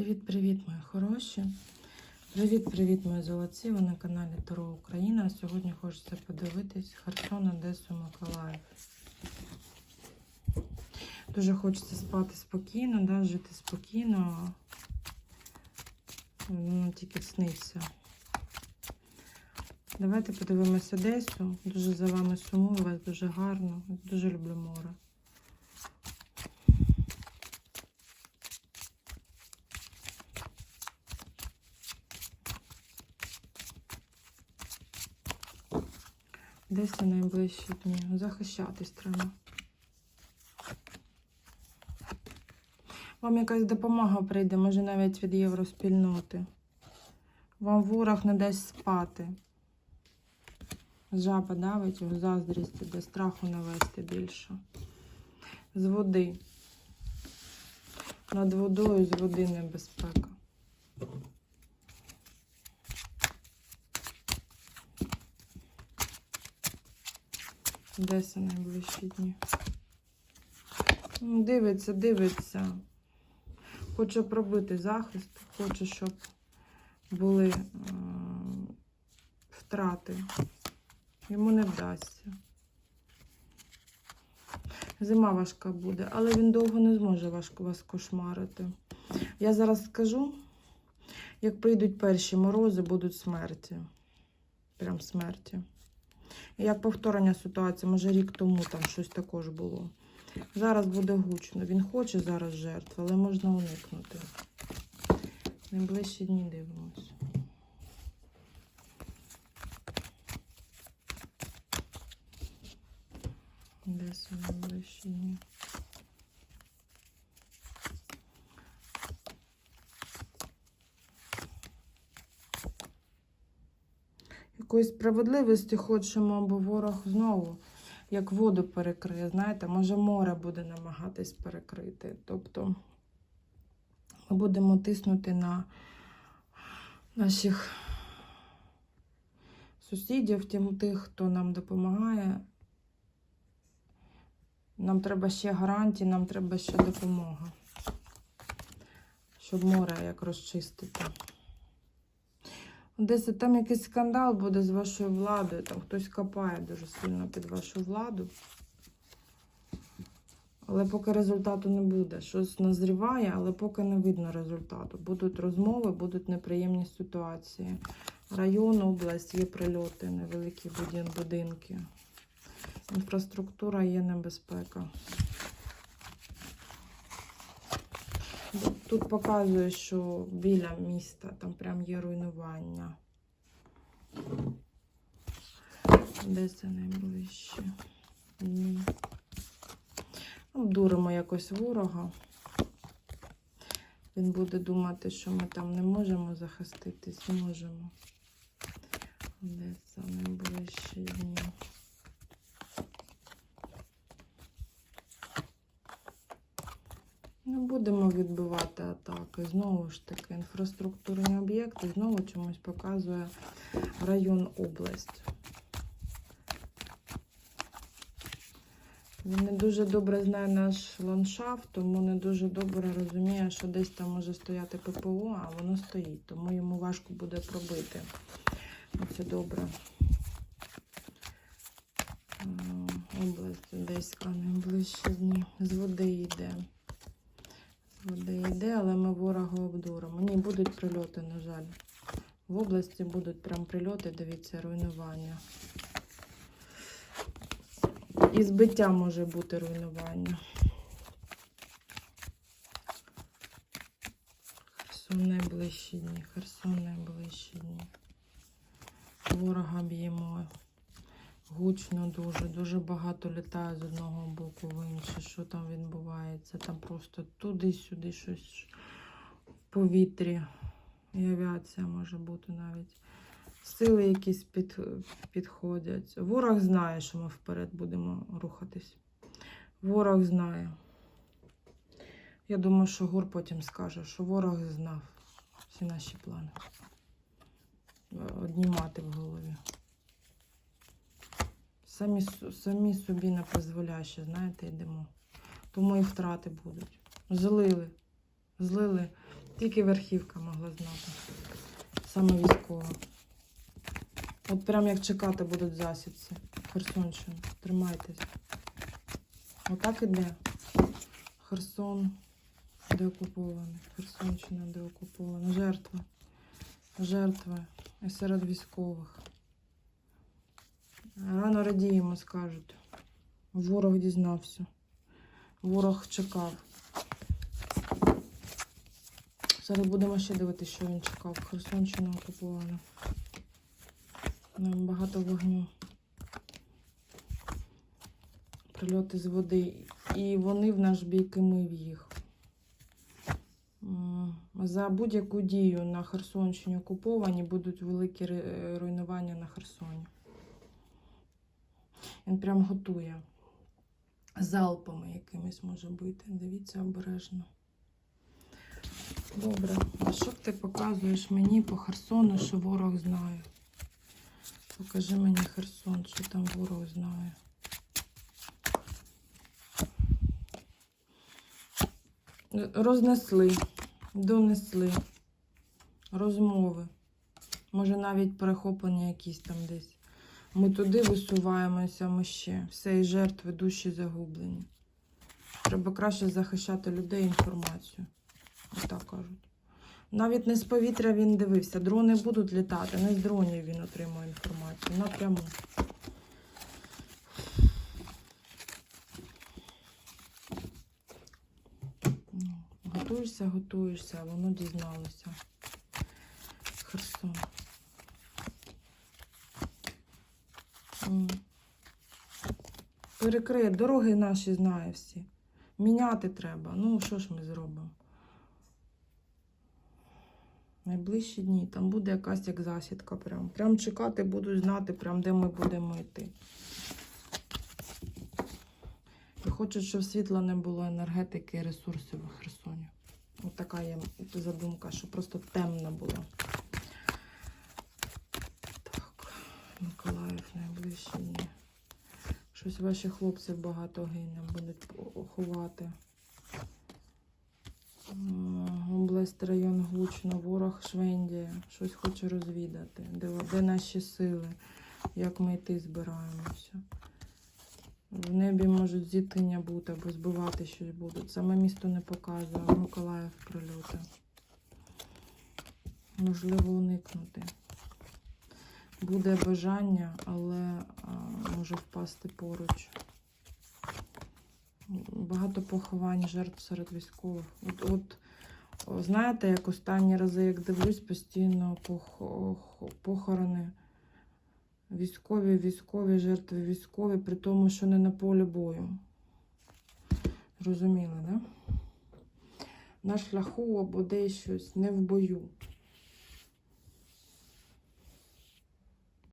Привіт-привіт, мої хороші. Привіт-привіт, мої золоті. Ви на каналі Таро Україна. Сьогодні хочеться подивитись Херсон, Одесу, Миколаїв. Дуже хочеться спати спокійно, да, жити спокійно. Воно тільки сниться. Давайте подивимося Одесу. Дуже за вами сумую, у вас дуже гарно. Дуже люблю море. Десь на найближчі дні. Захищатись треба. Вам якась допомога прийде, може навіть від євроспільноти. Вам ворог не дасть спати. Жаба давить його заздрісті, де страху навести більше. З води. Над водою з води небезпека. Десь найближчі дні. Ну, Дивиться, дивиться. Хоче пробити захист, хоче, щоб були е, втрати. Йому не вдасться. Зима важка буде, але він довго не зможе важко вас кошмарити. Я зараз скажу, як прийдуть перші морози, будуть смерті. Прям смерті. Як повторення ситуації, може рік тому там щось також було. Зараз буде гучно. Він хоче зараз жертв, але можна уникнути. Найближчі дні дивимось. Десь найближчі дні? Якоїсь справедливості хочемо, бо ворог знову як воду перекриє. Знаєте, може море буде намагатись перекрити. Тобто ми будемо тиснути на наших сусідів, тим тих, хто нам допомагає. Нам треба ще гарантії, нам треба ще допомога, щоб море як розчистити. Десь там якийсь скандал буде з вашою владою, там хтось копає дуже сильно під вашу владу. Але поки результату не буде. Щось назріває, але поки не видно результату. Будуть розмови, будуть неприємні ситуації. Район, область, є прильоти, невеликі будинки. Інфраструктура є небезпека. Тут показує, що біля міста там прям є руйнування. Де це найближче? Ні. Обдуримо якось ворога. Він буде думати, що ми там не можемо захиститись, можемо. Де це найближчі дні? Не будемо відбивати атаки. Знову ж таки, інфраструктурні об'єкти знову чомусь показує район область. Він не дуже добре знає наш ландшафт, тому не дуже добре розуміє, що десь там може стояти ППО, а воно стоїть, тому йому важко буде пробити. Це добре. Е, Область Одеська найближчі дні. З води йде. Води йде, але ми ворога обдуримо. Ні, будуть прильоти, на жаль. В області будуть прям прильоти, дивіться, руйнування. І збиття може бути руйнування. Херсон найближчі дні, Херсон найближчі дні. Ворога б'ємо. Гучно дуже, дуже багато літає з одного боку в інший. Що там відбувається? Там просто туди-сюди щось в повітрі. І авіація може бути навіть. Сили якісь під, підходять. Ворог знає, що ми вперед будемо рухатись. Ворог знає. Я думаю, що Гур потім скаже, що ворог знав всі наші плани. Одні мати в голові. Самі, самі собі не дозволяючи, знаєте, йдемо. Тому і втрати будуть. Злили. Злили Тільки верхівка могла знати. Саме військова. От прям як чекати будуть засідці. Херсонщина. Тримайтесь. Отак іде. Херсон деокупований. Херсонщина деокупована. Жертва. Жертви. І серед військових. Рано радіємо, скажуть. Ворог дізнався. Ворог чекав. Зараз будемо ще дивитися, що він чекав. Херсонщина окупована. Нам багато вогню. Прильоти з води. І вони в наш бік, і ми в їх. За будь-яку дію на Херсонщині окуповані будуть великі руйнування на Херсоні. Він прям готує. Залпами якимись може бути. Дивіться обережно. Добре. А що ти показуєш мені по Херсону, що ворог знає? Покажи мені Херсон, що там ворог знає. Рознесли, донесли розмови. Може навіть перехоплення якісь там десь. Ми туди висуваємося, ми ще. Все і жертви, душі загублені. Треба краще захищати людей інформацію. Отак кажуть. Навіть не з повітря він дивився. Дрони будуть літати, не з дронів він отримує інформацію. Напряму. Ну, Готуєшся, готуєшся, а воно дізналося. Херсон. М. Перекриє, дороги наші знає всі. Міняти треба. Ну, що ж ми зробимо? Найближчі дні. Там буде якась як засідка. Прям, прям чекати будуть знати, прям, де ми будемо йти. І хочуть, щоб світла не було енергетики і ресурсів у Херсоні. От така є задумка, що просто темна була. Так, Миколаїв найближчі дні. Щось ваші хлопців багато гине, будуть ховати. Область, район гучно, ворог Швендія, щось хоче розвідати. Де, де наші сили, як ми йти збираємося. В небі можуть зіткнення бути або збивати щось будуть. Саме місто не показує, Миколаїв прильоти. Можливо, уникнути. Буде бажання, але а, може впасти поруч. Багато поховань жертв серед військових. От, от знаєте, як останні рази, як дивлюсь, постійно пох- похорони. Військові, військові, жертви військові, при тому, що не на полі бою. Розуміли, да? На шляху або десь щось, не в бою.